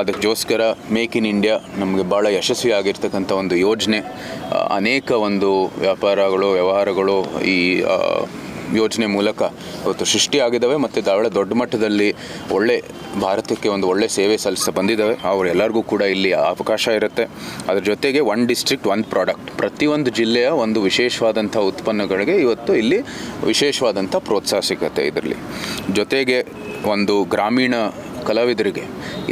ಅದಕ್ಕೋಸ್ಕರ make in India ನಮಗೆ ಭಾಳ ಯಶಸ್ವಿ ಆಗಿರ್ತಕ್ಕಂಥ ಒಂದು ಯೋಜನೆ ಅನೇಕ ಒಂದು ವ್ಯಾಪಾರಗಳು, ವ್ಯವಹಾರಗಳು ಈ ಯೋಜನೆ ಮೂಲಕ ಇವತ್ತು ಸೃಷ್ಟಿಯಾಗಿದ್ದಾವೆ ಮತ್ತು ಭಾಳ ದೊಡ್ಡ ಮಟ್ಟದಲ್ಲಿ ಒಳ್ಳೆ ಭಾರತಕ್ಕೆ ಒಂದು ಒಳ್ಳೆ ಸೇವೆ ಸಲ್ಲಿಸ್ತಾ ಬಂದಿದ್ದಾವೆ. ಅವರೆಲ್ಲರಿಗೂ ಕೂಡ ಇಲ್ಲಿ ಅವಕಾಶ ಇರುತ್ತೆ. ಅದ್ರ ಜೊತೆಗೆ ಒನ್ ಡಿಸ್ಟ್ರಿಕ್ಟ್ ಒನ್ ಪ್ರಾಡಕ್ಟ್ ಪ್ರತಿಯೊಂದು ಜಿಲ್ಲೆಯ ಒಂದು ವಿಶೇಷವಾದಂಥ ಉತ್ಪನ್ನಗಳಿಗೆ ಇವತ್ತು ಇಲ್ಲಿ ವಿಶೇಷವಾದಂಥ ಪ್ರೋತ್ಸಾಹ ಸಿಗುತ್ತೆ ಇದರಲ್ಲಿ. ಜೊತೆಗೆ ಒಂದು ಗ್ರಾಮೀಣ ಕಲಾವಿದರಿಗೆ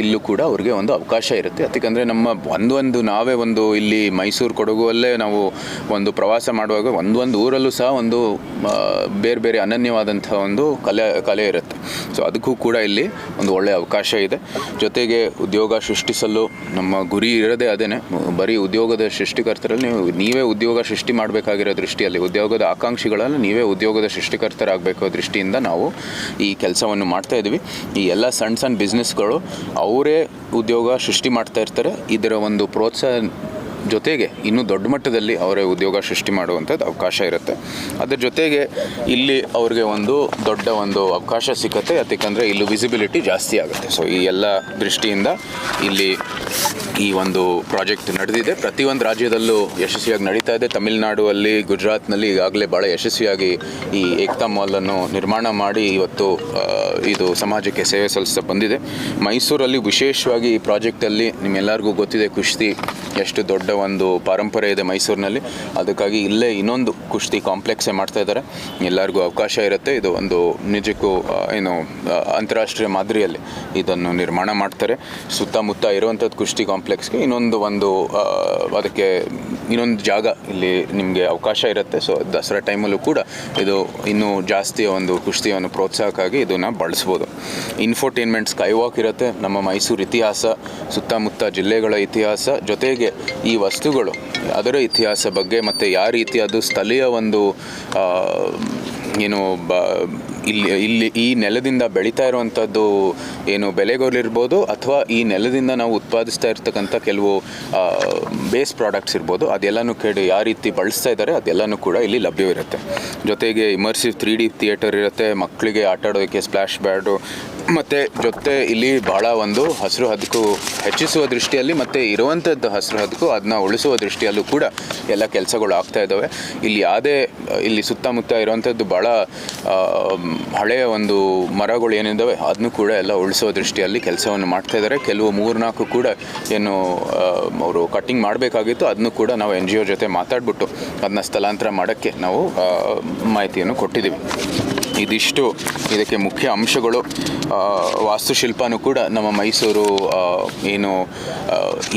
ಇಲ್ಲೂ ಕೂಡ ಅವ್ರಿಗೆ ಒಂದು ಅವಕಾಶ ಇರುತ್ತೆ. ಅದಕ್ಕಂದರೆ ನಮ್ಮ ಒಂದೊಂದು ನಾವೇ ಒಂದು ಇಲ್ಲಿ ಮೈಸೂರು ಕೊಡಗುವಲ್ಲೇ ನಾವು ಒಂದು ಪ್ರವಾಸ ಮಾಡುವಾಗ ಒಂದೊಂದು ಊರಲ್ಲೂ ಸಹ ಒಂದು ಬೇರೆ ಬೇರೆ ಅನನ್ಯವಾದಂಥ ಒಂದು ಕಲೆ ಕಲೆ ಇರುತ್ತೆ. ಸೊ ಅದಕ್ಕೂ ಕೂಡ ಇಲ್ಲಿ ಒಂದು ಒಳ್ಳೆಯ ಅವಕಾಶ ಇದೆ. ಜೊತೆಗೆ ಉದ್ಯೋಗ ಸೃಷ್ಟಿಸಲು ನಮ್ಮ ಗುರಿ ಇರೋದೇ ಅದೇ ಬರೀ ಉದ್ಯೋಗದ ಸೃಷ್ಟಿಕರ್ತರಲ್ಲಿ ನೀವು, ನೀವೇ ಉದ್ಯೋಗ ಸೃಷ್ಟಿ ಮಾಡಬೇಕಾಗಿರೋ ದೃಷ್ಟಿಯಲ್ಲಿ, ಉದ್ಯೋಗದ ಆಕಾಂಕ್ಷಿಗಳಲ್ಲಿ ನೀವೇ ಉದ್ಯೋಗದ ಸೃಷ್ಟಿಕರ್ತರಾಗಬೇಕು ದೃಷ್ಟಿಯಿಂದ ನಾವು ಈ ಕೆಲಸವನ್ನು ಮಾಡ್ತಾ ಇದ್ವಿ ಈ ಎಲ್ಲ ಸಣ್ಣ ಸಣ್ಣ ಬಿಸ್ನೆಸ್ಗಳು ಅವರೇ ಉದ್ಯೋಗ ಸೃಷ್ಟಿ ಮಾಡ್ತಾ ಇರ್ತಾರೆ. ಇದರ ಒಂದು ಪ್ರೋತ್ಸಾಹ ಜೊತೆಗೆ ಇನ್ನೂ ದೊಡ್ಡ ಮಟ್ಟದಲ್ಲಿ ಅವರೇ ಉದ್ಯೋಗ ಸೃಷ್ಟಿ ಮಾಡುವಂಥದ್ದು ಅವಕಾಶ ಇರುತ್ತೆ. ಅದರ ಜೊತೆಗೆ ಇಲ್ಲಿ ಅವ್ರಿಗೆ ಒಂದು ದೊಡ್ಡ ಒಂದು ಅವಕಾಶ ಸಿಗುತ್ತೆ ಯಾಕಂದರೆ ಇಲ್ಲಿ ವಿಸಿಬಿಲಿಟಿ ಜಾಸ್ತಿ ಆಗುತ್ತೆ. ಸೊ ಈ ಎಲ್ಲ ದೃಷ್ಟಿಯಿಂದ ಇಲ್ಲಿ ಈ ಒಂದು ಪ್ರಾಜೆಕ್ಟ್ ನಡೆದಿದೆ. ಪ್ರತಿಯೊಂದು ರಾಜ್ಯದಲ್ಲೂ ಯಶಸ್ವಿಯಾಗಿ ನಡೀತಾ ಇದೆ. ತಮಿಳುನಾಡುವಲ್ಲಿ ಗುಜರಾತ್ನಲ್ಲಿ ಈಗಾಗಲೇ ಭಾಳ ಯಶಸ್ವಿಯಾಗಿ ಈ ಏಕ್ತಾ ಮಾಲನ್ನು ನಿರ್ಮಾಣ ಮಾಡಿ ಇವತ್ತು ಇದು ಸಮಾಜಕ್ಕೆ ಸೇವೆ ಸಲ್ಲಿಸ್ತಾ ಬಂದಿದೆ. ಮೈಸೂರಲ್ಲಿ ವಿಶೇಷವಾಗಿ ಈ ಪ್ರಾಜೆಕ್ಟಲ್ಲಿ ನಿಮ್ಮೆಲ್ಲರಿಗೂ ಗೊತ್ತಿದೆ, ಕುಸ್ತಿ ಎಷ್ಟು ದೊಡ್ಡ ಒಂದು ಪರಂಪರೆ ಇದೆ ಮೈಸೂರಿನಲ್ಲಿ. ಅದಕ್ಕಾಗಿ ಇಲ್ಲೇ ಇನ್ನೊಂದು ಕುಸ್ತಿ ಕಾಂಪ್ಲೆಕ್ಸೇ ಮಾಡ್ತಾ ಇದ್ದಾರೆ. ಎಲ್ಲರಿಗೂ ಅವಕಾಶ ಇರುತ್ತೆ. ಇದು ಒಂದು ನಿಜಕ್ಕೂ ಏನು ಅಂತಾರಾಷ್ಟ್ರೀಯ ಮಾದರಿಯಲ್ಲಿ ಇದನ್ನು ನಿರ್ಮಾಣ ಮಾಡ್ತಾರೆ. ಸುತ್ತಮುತ್ತ ಇರುವಂಥದ್ದು ಕುಸ್ತಿ ಕಾಂಪ್ಲೆಕ್ಸ್ಗೆ ಇನ್ನೊಂದು ಒಂದು ಅದಕ್ಕೆ ಇನ್ನೊಂದು ಜಾಗ ಇಲ್ಲಿ ನಿಮಗೆ ಅವಕಾಶ ಇರುತ್ತೆ. ಸೊ ದಸರಾ ಟೈಮಲ್ಲೂ ಕೂಡ ಇದು ಇನ್ನೂ ಜಾಸ್ತಿ ಒಂದು ಕುಸ್ತಿಯನ್ನು ಪ್ರೋತ್ಸಾಹಕ್ಕಾಗಿ ಇದನ್ನು ಬಳಸ್ಬೋದು. ಇನ್ಫೋಟೈನ್ಮೆಂಟ್ ಸ್ಕೈ ವಾಕ್ ಇರುತ್ತೆ. ನಮ್ಮ ಮೈಸೂರು ಇತಿಹಾಸ, ಸುತ್ತಮುತ್ತ ಜಿಲ್ಲೆಗಳ ಇತಿಹಾಸ, ಜೊತೆಗೆ ಈ ವಸ್ತುಗಳು ಅದರ ಇತಿಹಾಸ ಬಗ್ಗೆ ಮತ್ತು ಯಾವ ರೀತಿ ಅದು ಸ್ಥಳೀಯ ಒಂದು ಏನು ಬ, ಇಲ್ಲಿ ಇಲ್ಲಿ ಈ ನೆಲದಿಂದ ಬೆಳೀತಾ ಇರುವಂಥದ್ದು ಏನು ಬೆಲೆಗಳಿರ್ಬೋದು ಅಥವಾ ಈ ನೆಲದಿಂದ ನಾವು ಉತ್ಪಾದಿಸ್ತಾ ಇರ್ತಕ್ಕಂಥ ಕೆಲವು ಬೇಸ್ ಪ್ರಾಡಕ್ಟ್ಸ್ ಇರ್ಬೋದು, ಅದೆಲ್ಲನೂ ಕೇಳಿ ಯಾವ ರೀತಿ ಬಳಸ್ತಾ ಇದ್ದಾರೆ, ಅದೆಲ್ಲನೂ ಕೂಡ ಇಲ್ಲಿ ಲಭ್ಯವಿರುತ್ತೆ. ಜೊತೆಗೆ ಇಮರ್ಸಿವ್ ತ್ರೀ ಡಿ ಥಿಯೇಟರ್ ಇರುತ್ತೆ, ಮಕ್ಕಳಿಗೆ ಆಟಾಡೋದಕ್ಕೆ ಸ್ಪ್ಲಾಶ್ ಬ್ಯಾಡು ಮತ್ತು ಜೊತೆ ಇಲ್ಲಿ ಭಾಳ ಒಂದು ಹಸಿರು ಹದಕು ಹೆಚ್ಚಿಸುವ ದೃಷ್ಟಿಯಲ್ಲಿ ಮತ್ತು ಇರುವಂಥದ್ದು ಹಸಿರು ಹದಕು ಅದನ್ನ ಉಳಿಸುವ ದೃಷ್ಟಿಯಲ್ಲೂ ಕೂಡ ಎಲ್ಲ ಕೆಲಸಗಳು ಆಗ್ತಾ ಇದ್ದಾವೆ ಇಲ್ಲಿ ಯಾವುದೇ ಇಲ್ಲಿ ಸುತ್ತಮುತ್ತ ಇರುವಂಥದ್ದು ಭಾಳ ಆ, ಹಳೆಯ ಒಂದು ಮರಗಳು ಏನಿದ್ದಾವೆ ಅದನ್ನು ಕೂಡ ಎಲ್ಲ ಉಳಿಸುವ ದೃಷ್ಟಿಯಲ್ಲಿ ಕೆಲಸವನ್ನು ಮಾಡ್ತಾ ಇದ್ದಾರೆ ಕೆಲವು ಮೂರ್ನಾಲ್ಕು ಕೂಡ ಏನು ಅವರು ಕಟ್ಟಿಂಗ್ ಮಾಡಬೇಕಾಗಿತ್ತು ಅದನ್ನು ಕೂಡ ನಾವು ಎನ್ ಜಿ ಒ ಜೊತೆ ಮಾತಾಡ್ಬಿಟ್ಟು ಅದನ್ನ ಸ್ಥಳಾಂತರ ಮಾಡೋಕ್ಕೆ ನಾವು ಮಾಹಿತಿಯನ್ನು ಕೊಟ್ಟಿದ್ದೀವಿ. ಇದಿಷ್ಟು ಇದಕ್ಕೆ ಮುಖ್ಯ ಅಂಶಗಳು. ವಾಸ್ತುಶಿಲ್ಪನೂ ಕೂಡ ನಮ್ಮ ಮೈಸೂರು ಏನು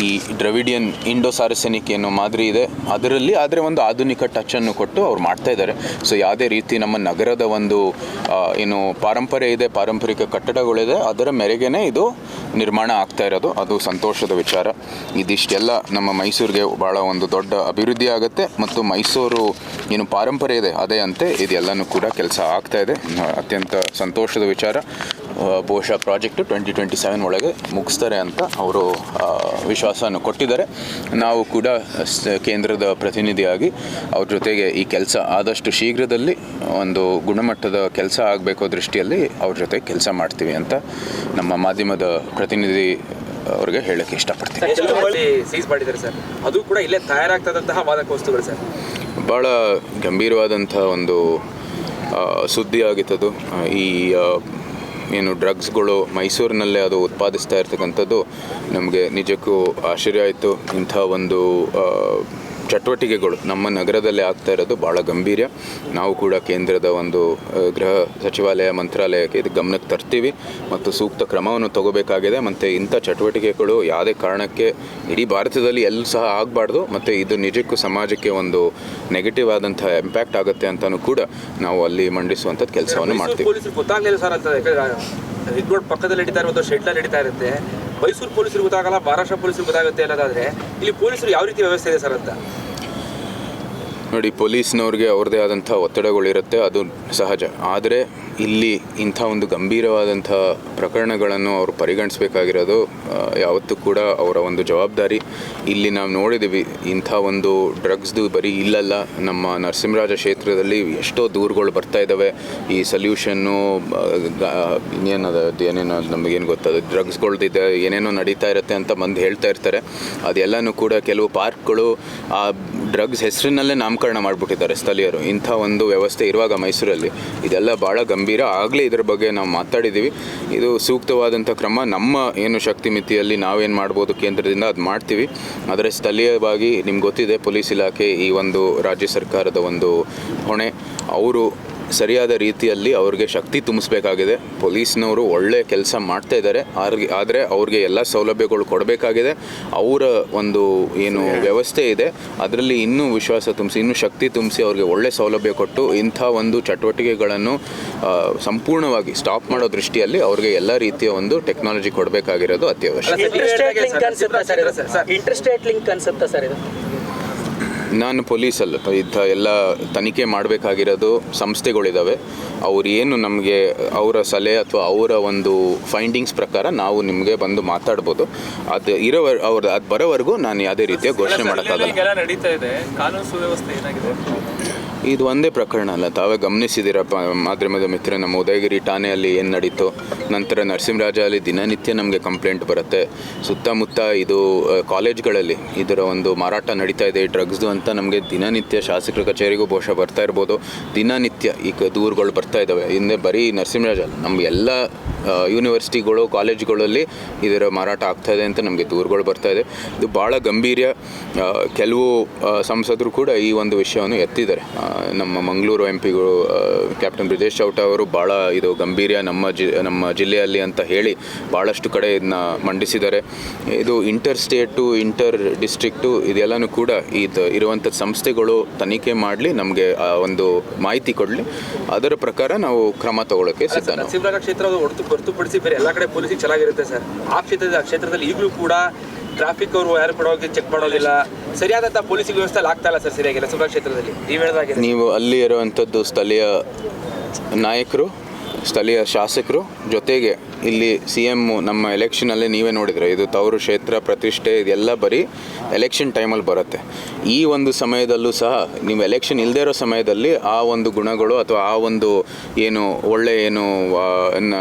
ಈ ಡ್ರವಿಡಿಯನ್ ಇಂಡೋ ಸಾರಸೆನಿಕ್ ಏನು ಮಾದರಿ ಇದೆ. ಅದರಲ್ಲಿ ಆದರೆ ಒಂದು ಆಧುನಿಕ ಟಚನ್ನು ಕೊಟ್ಟು ಅವ್ರು ಮಾಡ್ತಾ ಇದ್ದಾರೆ. ಸೊ ಯಾವುದೇ ರೀತಿ ನಮ್ಮ ನಗರದ ಒಂದು ಏನು ಪಾರಂಪರೆ ಇದೆ, ಪಾರಂಪರಿಕ ಕಟ್ಟಡಗಳಿದೆ, ಅದರ ಮೇರೆಗೇನೆ ಇದು ನಿರ್ಮಾಣ ಆಗ್ತಾ ಇರೋದು. ಅದು ಸಂತೋಷದ ವಿಚಾರ. ಇದಿಷ್ಟೆಲ್ಲ ನಮ್ಮ ಮೈಸೂರಿಗೆ ಭಾಳ ಒಂದು ದೊಡ್ಡ ಅಭಿವೃದ್ಧಿ ಆಗುತ್ತೆ. ಮತ್ತು ಮೈಸೂರು ಏನು ಪಾರಂಪರೆ ಇದೆ, ಅದೇ ಅಂತೆ ಇದೆಲ್ಲನೂ ಕೂಡ ಕೆಲಸ ಆಗ್ತಾ ಇದೆ. ಅತ್ಯಂತ ಸಂತೋಷದ ವಿಚಾರ ಬಹುಶಃ ಪ್ರಾಜೆಕ್ಟ್ ಟ್ವೆಂಟಿ ಟ್ವೆಂಟಿ ಸೆವೆನ್ ಒಳಗೆ ಮುಗಿಸ್ತಾರೆ ಅಂತ ಅವರು ವಿಶ್ವಾಸವನ್ನು ಕೊಟ್ಟಿದ್ದಾರೆ. ನಾವು ಕೂಡ ಕೇಂದ್ರದ ಪ್ರತಿನಿಧಿಯಾಗಿ ಅವ್ರ ಜೊತೆಗೆ ಈ ಕೆಲಸ ಆದಷ್ಟು ಶೀಘ್ರದಲ್ಲಿ ಒಂದು ಗುಣಮಟ್ಟದ ಕೆಲಸ ಆಗಬೇಕು ದೃಷ್ಟಿಯಲ್ಲಿ ಅವ್ರ ಜೊತೆ ಕೆಲಸ ಮಾಡ್ತೀವಿ ಅಂತ ನಮ್ಮ ಮಾಧ್ಯಮದ ಪ್ರತಿನಿಧಿ ಅವ್ರಿಗೆ ಹೇಳಕ್ಕೆ ಇಷ್ಟಪಡ್ತೀನಿ. ಸರ್ ಅದು ಕೂಡ ಇಲ್ಲೇ ತಯಾರಾಗ್ತದಂತಹ ವಾದಕ ವಸ್ತುಗಳು ಸರ್. ಭಾಳ ಗಂಭೀರವಾದಂಥ ಒಂದು ಸುದ್ದಿ ಆಗಿತ್ತದು ಈ ಏನು ಡ್ರಗ್ಸ್ಗಳು ಮೈಸೂರಿನಲ್ಲೇ ಅದು ಉತ್ಪಾದಿಸ್ತಾ ಇರ್ತಕ್ಕಂಥದ್ದು ನಮಗೆ ನಿಜಕ್ಕೂ ಆಶ್ಚರ್ಯ ಆಯಿತು. ಇಂಥ ಒಂದು ಚಟುವಟಿಕೆಗಳು ನಮ್ಮ ನಗರದಲ್ಲಿ ಆಗ್ತಾ ಇರೋದು ಭಾಳ ಗಂಭೀರ. ನಾವು ಕೂಡ ಕೇಂದ್ರದ ಒಂದು ಗೃಹ ಸಚಿವಾಲಯ ಮಂತ್ರಾಲಯಕ್ಕೆ ಇದು ಗಮನಕ್ಕೆ ತರ್ತೀವಿ. ಮತ್ತು ಸೂಕ್ತ ಕ್ರಮವನ್ನು ತಗೋಬೇಕಾಗಿದೆ. ಮತ್ತು ಇಂಥ ಚಟುವಟಿಕೆಗಳು ಯಾವುದೇ ಕಾರಣಕ್ಕೆ ಇಡೀ ಭಾರತದಲ್ಲಿ ಎಲ್ಲೂ ಸಹ ಆಗಬಾರ್ದು. ಮತ್ತು ಇದು ನಿಜಕ್ಕೂ ಸಮಾಜಕ್ಕೆ ಒಂದು ನೆಗೆಟಿವ್ ಆದಂಥ ಇಂಪ್ಯಾಕ್ಟ್ ಆಗುತ್ತೆ ಅಂತಲೂ ಕೂಡ ನಾವು ಅಲ್ಲಿ ಮಂಡಿಸುವಂಥದ್ದು ಕೆಲಸವನ್ನು ಮಾಡ್ತೀವಿ. ಪಕ್ಕದಲ್ಲಿ ಶೆಡ್ಲಲ್ಲಿ ಇರುತ್ತೆ. ಮೈಸೂರು ಪೊಲೀಸರು ಗೊತ್ತಾಗಲ್ಲ, ಮಹಾರಾಷ್ಟ್ರ ಪೊಲೀಸರು ಗೊತ್ತಾಗುತ್ತೆ ಅನ್ನೋದಾದ್ರೆ ಇಲ್ಲಿ ಪೊಲೀಸರು ಯಾವ ರೀತಿ ವ್ಯವಸ್ಥೆ ಇದೆ ಸರ್ ಅಂತ? ನೋಡಿ, ಪೊಲೀಸ್ನವ್ರಿಗೆ ಅವ್ರದ್ದೇ ಆದಂಥ ಒತ್ತಡಗಳಿರುತ್ತೆ, ಅದು ಸಹಜ. ಆದರೆ, ಇಲ್ಲಿ ಇಂಥ ಒಂದು ಗಂಭೀರವಾದಂಥ ಪ್ರಕರಣಗಳನ್ನು ಅವರು ಪರಿಗಣಿಸಬೇಕಾಗಿರೋದು ಯಾವತ್ತೂ ಕೂಡ ಅವರ ಒಂದು ಜವಾಬ್ದಾರಿ. ಇಲ್ಲಿ ನಾವು ನೋಡಿದ್ದೀವಿ ಇಂಥ ಒಂದು ಡ್ರಗ್ಸ್ದು ಬರೀ ಇಲ್ಲಲ್ಲ, ನಮ್ಮ ನರಸಿಂಹರಾಜ ಕ್ಷೇತ್ರದಲ್ಲಿ ಎಷ್ಟೋ ದೂರುಗಳು ಬರ್ತಾ ಇದ್ದಾವೆ. ಈ ಸಲ್ಯೂಷನ್ನು ಇನ್ನೇನದ, ಏನೇನೋ ನಮಗೇನು ಗೊತ್ತದ, ಡ್ರಗ್ಸ್ಗಳ್ದಿದೆ, ಏನೇನೋ ನಡೀತಾ ಇರುತ್ತೆ ಅಂತ ಬಂದು ಹೇಳ್ತಾ ಇರ್ತಾರೆ. ಅದೆಲ್ಲನೂ ಕೂಡ ಕೆಲವು ಪಾರ್ಕ್ಗಳು, ಆ ಡ್ರಗ್ಸ್ ಹೆಸರಿನಲ್ಲೇ ನಾಮಕರಣ ಮಾಡಿಬಿಟ್ಟಿದ್ದಾರೆ ಸ್ಥಳೀಯರು. ಇಂಥ ಒಂದು ವ್ಯವಸ್ಥೆ ಇರುವಾಗ ಮೈಸೂರಲ್ಲಿ. ಇದೆಲ್ಲ ಭಾಳ ಗಂಭೀರ. ಆಗಲೇ ಇದರ ಬಗ್ಗೆ ನಾವು ಮಾತಾಡಿದ್ದೀವಿ ಇದು ಸೂಕ್ತವಾದಂಥ ಕ್ರಮ. ನಮ್ಮ ಏನು ಶಕ್ತಿ ಮಿತಿಯಲ್ಲಿ ನಾವೇನು ಮಾಡ್ಬೋದು ಕೇಂದ್ರದಿಂದ ಅದು ಮಾಡ್ತೀವಿ. ಆದರೆ ಸ್ಥಳೀಯವಾಗಿ ನಿಮ್ಗೆ ಗೊತ್ತಿದೆ, ಪೊಲೀಸ್ ಇಲಾಖೆ ಈ ಒಂದು ರಾಜ್ಯ ಸರ್ಕಾರದ ಒಂದು ಹೊಣೆ. ಅವರು ಸರಿಯಾದ ರೀತಿಯಲ್ಲಿ ಅವ್ರಿಗೆ ಶಕ್ತಿ ತುಂಬಿಸ್ಬೇಕಾಗಿದೆ. ಪೊಲೀಸ್ನವರು ಒಳ್ಳೆ ಕೆಲಸ ಮಾಡ್ತಾ ಇದ್ದಾರೆ. ಆರ್ಗೆ ಆದರೆ ಅವ್ರಿಗೆ ಎಲ್ಲ ಸೌಲಭ್ಯಗಳು ಕೊಡಬೇಕಾಗಿದೆ. ಅವರ ಒಂದು ಏನು ವ್ಯವಸ್ಥೆ ಇದೆ. ಅದರಲ್ಲಿ ಇನ್ನೂ ವಿಶ್ವಾಸ ತುಂಬಿಸಿ ಇನ್ನೂ ಶಕ್ತಿ ತುಂಬಿಸಿ ಅವ್ರಿಗೆ ಒಳ್ಳೆ ಸೌಲಭ್ಯ ಕೊಟ್ಟು ಇಂಥ ಒಂದು ಚಟುವಟಿಕೆಗಳನ್ನು ಸಂಪೂರ್ಣವಾಗಿ ಸ್ಟಾಪ್ ಮಾಡೋ ದೃಷ್ಟಿಯಲ್ಲಿ ಅವ್ರಿಗೆ ಎಲ್ಲ ರೀತಿಯ ಒಂದು ಟೆಕ್ನಾಲಜಿ ಕೊಡಬೇಕಾಗಿರೋದು ಅತ್ಯವಶ್ಯ ನಾನು ಪೊಲೀಸಲ್ಲ ಇಂಥ ಎಲ್ಲ ತನಿಖೆ ಮಾಡಬೇಕಾಗಿರೋದು ಸಂಸ್ಥೆಗಳಿದ್ದಾವೆ ಅವ್ರು ಏನು ನಮಗೆ ಅವರ ಸಲಹೆ ಅಥವಾ ಅವರ ಒಂದು ಫೈಂಡಿಂಗ್ಸ್ ಪ್ರಕಾರ ನಾವು ನಿಮಗೆ ಬಂದು ಮಾತಾಡ್ಬೋದು. ಅದು ಇರೋ ಅವ್ರ ಅದು ಬರೋವರೆಗೂ ನಾನು ಯಾವುದೇ ರೀತಿಯ ಘೋಷಣೆ ಮಾಡೋಕ್ಕಾಗಲ್ಲ. ಇದೆ ಒಂದೇ ಪ್ರಕರಣ ಅಲ್ಲ, ತಾವೇ ಗಮನಿಸಿದಿರಪ್ಪ ಮಾಧ್ಯಮದ ಮಿತ್ರ ನಮ್ಮ ಉದಯಗಿರಿ ಠಾಣೆಯಲ್ಲಿ ಏನು ನಡೀತು, ನಂತರ ನರಸಿಂಹರಾಜ ಅಲ್ಲಿ ದಿನನಿತ್ಯ ನಮಗೆ ಕಂಪ್ಲೇಂಟ್ ಬರುತ್ತೆ. ಸುತ್ತಮುತ್ತ ಇದು ಕಾಲೇಜ್ಗಳಲ್ಲಿ ಇದರ ಒಂದು ಮಾರಾಟ ನಡೀತಾ ಇದೆ. ಡ್ರಗ್ಸ್ದು ಅಂತ ನಮಗೆ ದಿನನಿತ್ಯ ಶಾಸಕರ ಕಚೇರಿಗೂ ಬಹುಶಃ ಬರ್ತಾ ಇರ್ಬೋದು. ದಿನನಿತ್ಯ ಈಗ ದೂರುಗಳು ಬರ್ತಾ ಇದ್ದಾವೆ ಹಿಂದೆ ಬರೀ ನರಸಿಂಹರಾಜ ನಮ್ಮ ಎಲ್ಲ ಯೂನಿವರ್ಸಿಟಿಗಳು ಕಾಲೇಜ್ಗಳಲ್ಲಿ ಇದರ ಮಾರಾಟ ಆಗ್ತಾ ಅಂತ ನಮಗೆ ದೂರುಗಳು ಬರ್ತಾ ಇದೆ. ಇದು ಭಾಳ ಗಂಭೀರ ಕೆಲವು ಸಂಸದರು ಕೂಡ ಈ ಒಂದು ವಿಷಯವನ್ನು ಎತ್ತಿದ್ದಾರೆ. ನಮ್ಮ ಮಂಗಳೂರು ಎಂ ಪಿಗಳು ಕ್ಯಾಪ್ಟನ್ ಬ್ರಿಜೇಶ್ ಚೌಟ ಅವರು ಭಾಳ ಇದು ಗಂಭೀರ ನಮ್ಮ ಜಿ, ನಮ್ಮ ಜಿಲ್ಲೆಯಲ್ಲಿ ಅಂತ ಹೇಳಿ ಭಾಳಷ್ಟು ಕಡೆ ಇದನ್ನ ಮಂಡಿಸಿದ್ದಾರೆ. ಇದು ಇಂಟರ್ ಸ್ಟೇಟು ಇಂಟರ್ ಡಿಸ್ಟ್ರಿಕ್ಟು ಇದೆಲ್ಲನೂ ಕೂಡ ಇದು ಇರುವಂಥ ಸಂಸ್ಥೆಗಳು ತನಿಖೆ ಮಾಡಲಿ, ನಮಗೆ ಒಂದು ಮಾಹಿತಿ ಕೊಡಲಿ. ಅದರ ಪ್ರಕಾರ ನಾವು ಕ್ರಮ ತಗೊಳ್ಳೋಕ್ಕೆ ಸಿದ್ಧ ನಾವು. ಹೊರತುಪಡಿಸಿ ಬೇರೆ ಎಲ್ಲ ಕಡೆ ಪೊಲೀಸಿಗೆ ಚೆನ್ನಾಗಿರುತ್ತೆ ಸರ್. ಆ ಕ್ಷೇತ್ರದ ಕ್ಷೇತ್ರದಲ್ಲಿ ಈಗಲೂ ಕೂಡ ಟ್ರಾಫಿಕ್ ಅವರು ಯಾರು ಹೋಗಿ ಚೆಕ್ ಮಾಡೋದಿಲ್ಲ. ಸರಿಯಾದಂಥ ಪೊಲೀಸಿಗೆ ವ್ಯವಸ್ಥೆ ಆಗ್ತಾ ಇಲ್ಲ ಸರ್ ಸರಿಯಾಗಿ ನರಸಿಂಹರಾಜ ಕ್ಷೇತ್ರದಲ್ಲಿ. ನೀವು ಹೇಳಿದಾಗೆ ನೀವು ಅಲ್ಲಿ ಇರುವಂಥದ್ದು ಸ್ಥಳೀಯ ನಾಯಕರು, ಸ್ಥಳೀಯ ಶಾಸಕರು ಜೊತೆಗೆ ಇಲ್ಲಿ ಸಿ ಎಮ್ಮು ನಮ್ಮ ಎಲೆಕ್ಷನಲ್ಲಿ ನೀವೇ ನೋಡಿದ್ರೆ. ಇದು ತವರು ಕ್ಷೇತ್ರ, ಪ್ರತಿಷ್ಠೆ, ಇದೆಲ್ಲ ಬರೀ ಎಲೆಕ್ಷನ್ ಟೈಮಲ್ಲಿ ಬರುತ್ತೆ. ಈ ಒಂದು ಸಮಯದಲ್ಲೂ ಸಹ ನೀವು ಎಲೆಕ್ಷನ್ ಇಲ್ಲದೇ ಇರೋ ಸಮಯದಲ್ಲಿ ಆ ಒಂದು ಗುಣಗಳು ಅಥವಾ ಆ ಒಂದು ಏನು ಒಳ್ಳೆ ಏನು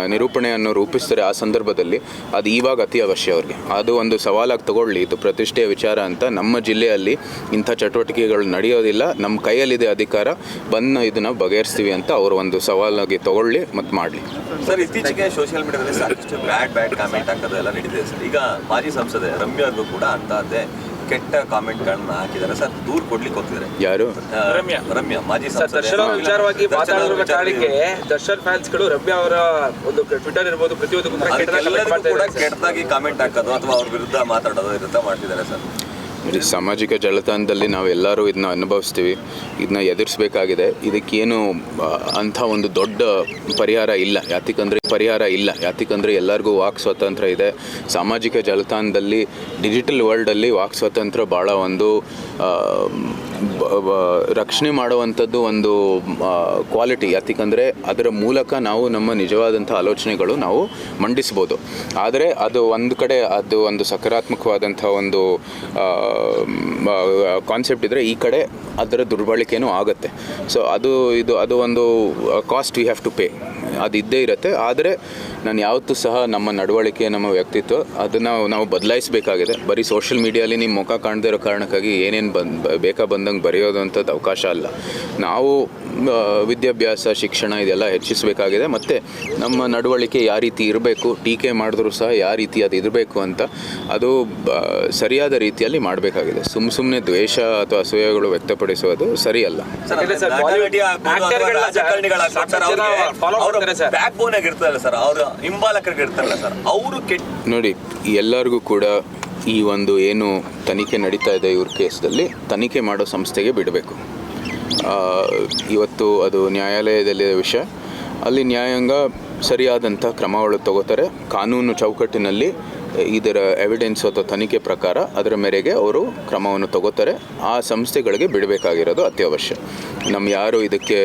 ನಿರೂಪಣೆಯನ್ನು ರೂಪಿಸ್ತಾರೆ ಆ ಸಂದರ್ಭದಲ್ಲಿ ಅದು ಇವಾಗ ಅತಿ ಅವಶ್ಯ ಅವ್ರಿಗೆ. ಅದು ಒಂದು ಸವಾಲಾಗಿ ತಗೊಳ್ಳಿ. ಇದು ಪ್ರತಿಷ್ಠೆಯ ವಿಚಾರ ಅಂತ ನಮ್ಮ ಜಿಲ್ಲೆಯಲ್ಲಿ ಇಂಥ ಚಟುವಟಿಕೆಗಳು ನಡೆಯೋದಿಲ್ಲ. ನಮ್ಮ ಕೈಯಲ್ಲಿದೆ ಅಧಿಕಾರ. ಬಂದು ಇದನ್ನು ಬಗೆಹರಿಸ್ತೀವಿ ಅಂತ ಅವರು ಒಂದು ಸವಾಲಾಗಿ ತಗೊಳ್ಳಿ ಮತ್ತು ಮಾಡಲಿ. ಸರ್ ಇತ್ತೀಚೆಗೆ ಸೋಷಿಯಲ್ ಮೀಡಿಯಾದಲ್ಲಿ ಸಾಕಷ್ಟು ಬ್ಯಾಡ್ ಬ್ಯಾಡ್ ಕಾಮೆಂಟ್ ಹಾಕೋದು ಎಲ್ಲ ನಡೀತಿದೆ ಸರ್. ಈಗ ಮಾಜಿ ಸಂಸದೆ ರಮ್ಯಾ ಅವ್ರಿಗೂ ಕೂಡ ಅಂತಹದ್ದೇ ಕೆಟ್ಟ ಕಾಮೆಂಟ್ಗಳನ್ನ ಹಾಕಿದ್ದಾರೆ. ಸರ್ ದೂರ್ ಕೊಡ್ಲಿಕ್ಕೆ ಹೋಗ್ತಿದ್ದಾರೆ. ಯಾರು? ರಮ್ಯಾ. ರಮ್ಯಾ ಮಾಜಿ ದರ್ಶನ್ ಅವ್ರ ವಿಚಾರವಾಗಿ ದರ್ಶನ್ ಅವ್ರ ಮಾತಾಡಿರುವ ಕಾರಣಕ್ಕೆ ದರ್ಶನ್ ಫ್ಯಾನ್ಸ್ಗಳು ರಮ್ಯಾ ಅವರ ಒಂದು ಟ್ವಿಟರ್ ಇರ್ಬೋದು ಪ್ರತಿಯೊಂದು ಕೂಡ ಕೆಟ್ಟದಾಗಿ ಕಾಮೆಂಟ್ ಹಾಕೋದು ಅಥವಾ ಅವ್ರ ವಿರುದ್ಧ ಮಾತಾಡೋದು ಇರುತ್ತಾ ಮಾಡ್ತಿದ್ದಾರೆ ಸರ್? ಈ ಸಾಮಾಜಿಕ ಜಾಲತಾಣದಲ್ಲಿ ನಾವೆಲ್ಲರೂ ಇದನ್ನ ಅನುಭವಿಸ್ತೀವಿ, ಇದನ್ನ ಎದುರಿಸಬೇಕಾಗಿದೆ. ಇದಕ್ಕೇನು ಅಂಥ ಒಂದು ದೊಡ್ಡ ಪರಿಹಾರ ಇಲ್ಲ. ಯಾತಿಕಂದ್ರೆ ಪರಿಹಾರ ಇಲ್ಲ. ಯಾತಿಕಂದ್ರೆ ಎಲ್ಲರಿಗೂ ವಾಕ್ ಸ್ವಾತಂತ್ರ್ಯ ಇದೆ. ಸಾಮಾಜಿಕ ಜಾಲತಾಣದಲ್ಲಿ, ಡಿಜಿಟಲ್ ವರ್ಲ್ಡಲ್ಲಿ ವಾಕ್ ಸ್ವಾತಂತ್ರ್ಯ ಭಾಳ ಒಂದು ರಕ್ಷಣೆ ಮಾಡುವಂಥದ್ದು ಒಂದು ಕ್ವಾಲಿಟಿ ಯಾತಿಕಂದರೆ ಅದರ ಮೂಲಕ ನಾವು ನಮ್ಮ ನಿಜವಾದಂಥ ಆಲೋಚನೆಗಳು ನಾವು ಮಂಡಿಸ್ಬೋದು. ಆದರೆ ಅದು ಒಂದು ಕಡೆ ಅದು ಒಂದು ಸಕಾರಾತ್ಮಕವಾದಂಥ ಒಂದು ಕಾನ್ಸೆಪ್ಟ್ ಇದ್ದರೆ ಈ ಕಡೆ ಅದರ ದುರ್ಬಳಕೆನೂ ಆಗುತ್ತೆ. ಸೊ ಅದು ಇದು, ಅದು ಒಂದು cost we have to pay ಅದು ಇದ್ದೇ ಇರುತ್ತೆ. ಆದರೆ ನಾನು ಯಾವತ್ತೂ ಸಹ ನಮ್ಮ ನಡವಳಿಕೆ ನಮ್ಮ ವ್ಯಕ್ತಿತ್ವ ಅದನ್ನು ನಾವು ಬದಲಾಯಿಸಬೇಕಾಗಿದೆ. ಬರೀ ಸೋಷಿಯಲ್ ಮೀಡಿಯಲ್ಲಿ ನಿಮ್ಮ ಮುಖ ಕಾಣದೇ ಇರೋ ಕಾರಣಕ್ಕಾಗಿ ಏನೇನು ಬಂದು ಬೇಕಾ ಬಂದಂಗೆ ಬರೆಯೋದು ಅಂಥದ್ದು ಅವಕಾಶ ಅಲ್ಲ. ನಾವು ವಿದ್ಯಾಭ್ಯಾಸ ಶಿಕ್ಷಣ ಇದೆಲ್ಲ ಹೆಚ್ಚಿಸಬೇಕಾಗಿದೆ. ಮತ್ತು ನಮ್ಮ ನಡವಳಿಕೆ ಯಾವ ರೀತಿ ಇರಬೇಕು ಟೀಕೆ ಮಾಡಿದ್ರೂ ಸಹ ಯಾವ ರೀತಿ ಅದು ಇರಬೇಕು ಅಂತ ಅದು ಬ- ಸರಿಯಾದ ರೀತಿಯಲ್ಲಿ ಮಾಡಬೇಕಾಗಿದೆ. ಸುಮ್ಮ ಸುಮ್ಮನೆ ದ್ವೇಷ ಅಥವಾ ಅಸೂಯೆಗಳು ವ್ಯಕ್ತಪಡಿಸೋದು ಸರಿಯಲ್ಲ. ಸರ್. ಇರ್ತಾರಲ್ಲ ಸರ್ ಅವ್ರ ಹಿಂಬಾಲಕರಿಗೆ ಇರ್ತಾರಲ್ಲ ಸರ್ ಅವರು ಕೆಟ್ಟ ನೋಡಿ ಎಲ್ಲರಿಗೂ ಕೂಡ ಈ ಒಂದು ಏನು ತನಿಖೆ ನಡೀತಾ ಇದೆ ಇವ್ರ ಕೇಸ್ದಲ್ಲಿ ತನಿಖೆ ಮಾಡೋ ಸಂಸ್ಥೆಗೆ ಬಿಡಬೇಕು. ಇವತ್ತು ಅದು ನ್ಯಾಯಾಲಯದಲ್ಲಿ ವಿಷಯ. ಅಲ್ಲಿ ನ್ಯಾಯಾಂಗ ಸರಿಯಾದಂಥ ಕ್ರಮಗಳು ತಗೋತಾರೆ. ಕಾನೂನು ಚೌಕಟ್ಟಿನಲ್ಲಿ ಇದರ ಎವಿಡೆನ್ಸ್ ಅಥವಾ ತನಿಖೆ ಪ್ರಕಾರ ಅದರ ಮೇರೆಗೆ ಅವರು ಕ್ರಮವನ್ನು ತಗೋತಾರೆ. ಆ ಸಂಸ್ಥೆಗಳಿಗೆ ಬಿಡಬೇಕಾಗಿರೋದು ಅತ್ಯವಶ್ಯ. ನಮ್ಮ ಯಾರು ಇದಕ್ಕೆ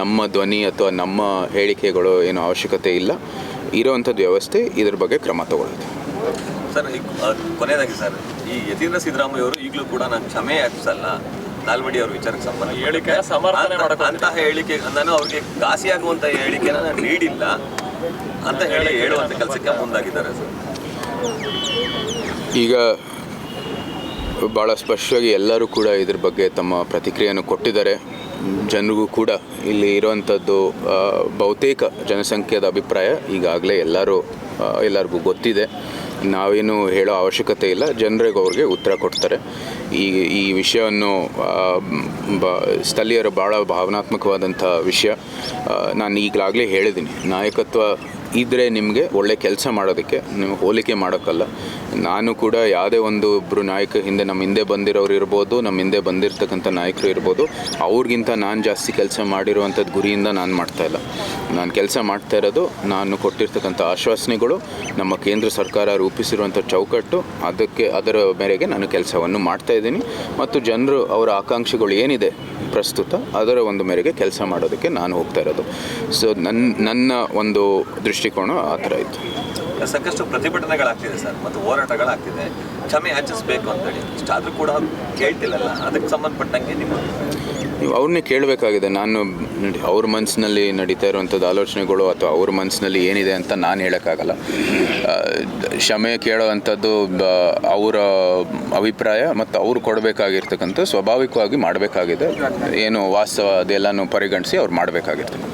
ನಮ್ಮ ಧ್ವನಿ ಅಥವಾ ನಮ್ಮ ಹೇಳಿಕೆಗಳು ಏನು ಅವಶ್ಯಕತೆ ಇಲ್ಲ. ಇರೋವಂಥದ್ದು ವ್ಯವಸ್ಥೆ ಇದ್ರ ಬಗ್ಗೆ ಕ್ರಮ ತಗೊಳ್ಳುತ್ತೆ ಸರ್ ಈಗ ಕೊನೆಯದಾಗಿ ಸರ್ ಈ ಯತೀಂದ್ರ ಸಿದ್ದರಾಮಯ್ಯ ಅವರು ಈಗಲೂ ಕೂಡ ನಾನು ಕ್ಷಮೆ ಯಾಚಿಸಲ್ಲ ನಾಲ್ವಡಿ ಅವ್ರ ವಿಚಾರಕ್ಕೆ ಸಂಬಂಧ ಹೇಳಿಕೆ ಅಂತಹ ಹೇಳಿಕೆ ನಾನು ಅವ್ರಿಗೆ ಘಾಸಿಯಾಗುವಂತಹ ಆಗುವಂತ ಹೇಳಿಕೆನ ನಾನು ನೀಡಿಲ್ಲ. ಅಂತ ಹೇಳಿ ಹೇಳುವಂತ ಕೆಲಸಕ್ಕೆ ಮುಂದಾಗಿದ್ದಾರೆ ಸರ್. ಈಗ ಭಾಳ ಸ್ಪಷ್ಟವಾಗಿ ಎಲ್ಲರೂ ಕೂಡ ಇದ್ರ ಬಗ್ಗೆ ತಮ್ಮ ಪ್ರತಿಕ್ರಿಯೆಯನ್ನು ಕೊಟ್ಟಿದ್ದಾರೆ. ಜನರಿಗೂ ಕೂಡ ಇಲ್ಲಿ ಇರುವಂಥದ್ದು ಬಹುತೇಕ ಜನಸಂಖ್ಯೆದ ಅಭಿಪ್ರಾಯ ಈಗಾಗಲೇ ಎಲ್ಲರೂ ಎಲ್ಲರಿಗೂ ಗೊತ್ತಿದೆ. ನಾವೇನು ಹೇಳೋ ಅವಶ್ಯಕತೆ ಇಲ್ಲ. ಜನರಿಗೂ ಅವ್ರಿಗೆ ಉತ್ತರ ಕೊಡ್ತಾರೆ. ಈ ಈ ವಿಷಯವನ್ನು ಬ, ಸ್ಥಳೀಯರು ಭಾಳ ಭಾವನಾತ್ಮಕವಾದಂಥ ವಿಷಯ. ನಾನು ಈಗಲಾಗಲೇ ಹೇಳಿದ್ದೀನಿ. ನಾಯಕತ್ವ ಇದ್ದರೆ ನಿಮಗೆ ಒಳ್ಳೆ ಕೆಲಸ ಮಾಡೋದಕ್ಕೆ, ನೀವು ಹೋಲಿಕೆ ಮಾಡೋಕ್ಕಲ್ಲ. ನಾನು ಕೂಡ ಯಾವುದೇ ಒಂದು ಒಬ್ಬರು ನಾಯಕ ಹಿಂದೆ ನಮ್ಮ ಹಿಂದೆ ಬಂದಿರೋರು ಇರ್ಬೋದು, ನಮ್ಮ ಹಿಂದೆ ಬಂದಿರತಕ್ಕಂಥ ನಾಯಕರು ಇರ್ಬೋದು, ಅವ್ರಿಗಿಂತ ನಾನು ಜಾಸ್ತಿ ಕೆಲಸ ಮಾಡಿರುವಂಥದ್ದು ಗುರಿಯಿಂದ ನಾನು ಮಾಡ್ತಾ ಇಲ್ಲ. ನಾನು ಕೆಲಸ ಮಾಡ್ತಾ ಇರೋದು ನಾನು ಕೊಟ್ಟಿರ್ತಕ್ಕಂಥ ಆಶ್ವಾಸನೆಗಳು, ನಮ್ಮ ಕೇಂದ್ರ ಸರ್ಕಾರ ರೂಪಿಸಿರುವಂಥ ಚೌಕಟ್ಟು, ಅದಕ್ಕೆ ಅದರ ಮೇರೆಗೆ ನಾನು ಕೆಲಸವನ್ನು ಮಾಡ್ತಾ ಇದ್ದೀನಿ. ಮತ್ತು ಜನರು ಅವರ ಆಕಾಂಕ್ಷೆಗಳು ಏನಿದೆ ಪ್ರಸ್ತುತ ಅದರ ಒಂದು ಮೇರೆಗೆ ಕೆಲಸ ಮಾಡೋದಕ್ಕೆ ನಾನು ಹೋಗ್ತಾ ಇರೋದು. ಸೊ ನನ್ನ ನನ್ನ ಒಂದು ದೃಷ್ಟಿಕೋನ ಆ ಥರ ಇತ್ತು. ಸಾಕಷ್ಟು ಪ್ರತಿಭಟನೆಗಳಾಗ್ತಿದೆ ಸರ್, ಮತ್ತು ಹೋರಾಟಗಳಾಗ್ತಿದೆ. ಕ್ಷಮೆ ಹಚ್ಚಿಸ್ಬೇಕು ಅಂತೇಳಿ ಇಷ್ಟಾದರೂ ಕೂಡ ಕೇಳ್ತಿಲ್ಲಲ್ಲ, ಅದಕ್ಕೆ ಸಂಬಂಧಪಟ್ಟಂಗೆ ನಿಮ್ಮ ಅವ್ರನ್ನೇ ಕೇಳಬೇಕಾಗಿದೆ. ನಾನು ನೋಡಿ, ಅವ್ರ ಮನಸ್ಸಿನಲ್ಲಿ ನಡೀತಾ ಇರುವಂಥದ್ದು ಆಲೋಚನೆಗಳು ಅಥವಾ ಅವ್ರ ಮನಸ್ಸಿನಲ್ಲಿ ಏನಿದೆ ಅಂತ ನಾನು ಹೇಳೋಕ್ಕಾಗಲ್ಲ. ಕ್ಷಮೆ ಕೇಳೋ ಅಂಥದ್ದು ಅವರ ಅಭಿಪ್ರಾಯ ಮತ್ತು ಅವರು ಕೊಡಬೇಕಾಗಿರ್ತಕ್ಕಂಥ, ಸ್ವಾಭಾವಿಕವಾಗಿ ಮಾಡಬೇಕಾಗಿದೆ. ಏನು ವಾಸ್ತವ ಅದೆಲ್ಲನೂ ಪರಿಗಣಿಸಿ ಅವ್ರು ಮಾಡಬೇಕಾಗಿರ್ತದೆ.